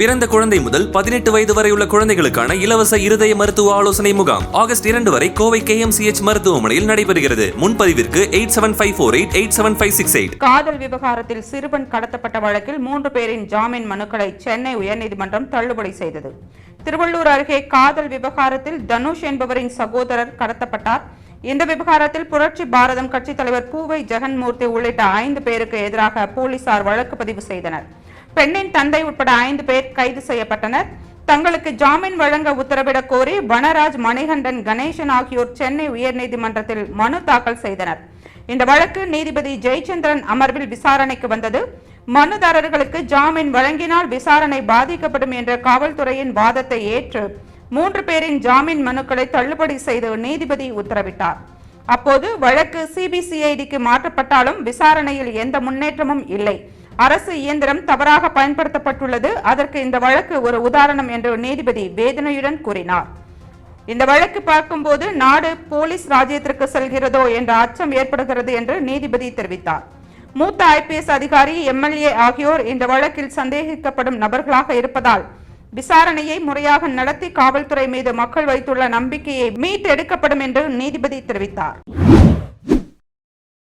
பிறந்த குழந்தை முதல் பதினெட்டு வயது வரை உள்ள குழந்தைகளுக்கான இலவச இருதய மருத்துவ ஆலோசனை முகாம் ஆகஸ்ட் இரண்டு வரை கோவை கேஎம்சிஎச் மருத்துவமனையில் நடைபெறுகிறது. முன்பதிவிற்கு eight seven five four eight eight seven five six eight. காதல் விவகாரத்தில் சிறுவன் கடத்தப்பட்ட வழக்கில் மூன்று பேரின் ஜாமீன் மனுக்களை சென்னை உயர்நீதிமன்றம் தள்ளுபடி செய்தது. திருவள்ளூர் அருகே காதல் விவகாரத்தில் தனுஷ் என்பவரின் சகோதரர் கடத்தப்பட்டார். இந்த விவகாரத்தில் புரட்சி பாரதம் கட்சித் தலைவர் பூவை ஜெகன்மூர்த்தி உள்ளிட்ட ஐந்து பேருக்கு எதிராக போலீசார் வழக்கு பதிவு செய்தனர். பெண்ணின் தந்தை உட்பட ஐந்து பேர் கைது செய்யப்பட்டனர். தங்களுக்கு ஜாமீன் வழங்க உத்தரவிடக் கோரி வனராஜ் மணிகண்டன் கணேசன் ஆகியோர் சென்னை உயர்நீதிமன்றத்தில் மனு தாக்கல் செய்தனர். இந்த வழக்கு நீதிபதி ஜெயச்சந்திரன் அமர்வில் விசாரணைக்கு வந்தது. மனுதாரர்களுக்கு ஜாமீன் வழங்கினால் விசாரணை பாதிக்கப்படும் என்ற காவல்துறையின் வாதத்தை ஏற்று மூன்று பேரின் ஜாமீன் மனுக்களை தள்ளுபடி செய்து நீதிபதி உத்தரவிட்டார். அப்போது வழக்கு சிபிசிஐடிக்கு மாற்றப்பட்டாலும் விசாரணையில் எந்த முன்னேற்றமும் இல்லை. அரசு இயந்திரம் தவறாக பயன்படுத்தப்பட்டுள்ளது. அதற்கு இந்த வழக்கு ஒரு உதாரணம் என்று நீதிபதி வேதனையுடன் கூறினார். இந்த வழக்கு பார்க்கும்போது நாடு போலீஸ் ராஜ்யத்திற்கு செல்கிறதோ என்ற அச்சம் ஏற்படுகிறது என்று நீதிபதி தெரிவித்தார். மூத்த ஐபிஎஸ் அதிகாரி எம்எல்ஏ ஆகியோர் இந்த வழக்கில் சந்தேகிக்கப்படும் நபர்களாக இருப்பதால் விசாரணையை முறையாக நடத்தி காவல்துறை மீது மக்கள் வைத்துள்ள நம்பிக்கையை மீட்டெடுக்கப்படும் என்று நீதிபதி தெரிவித்தார்.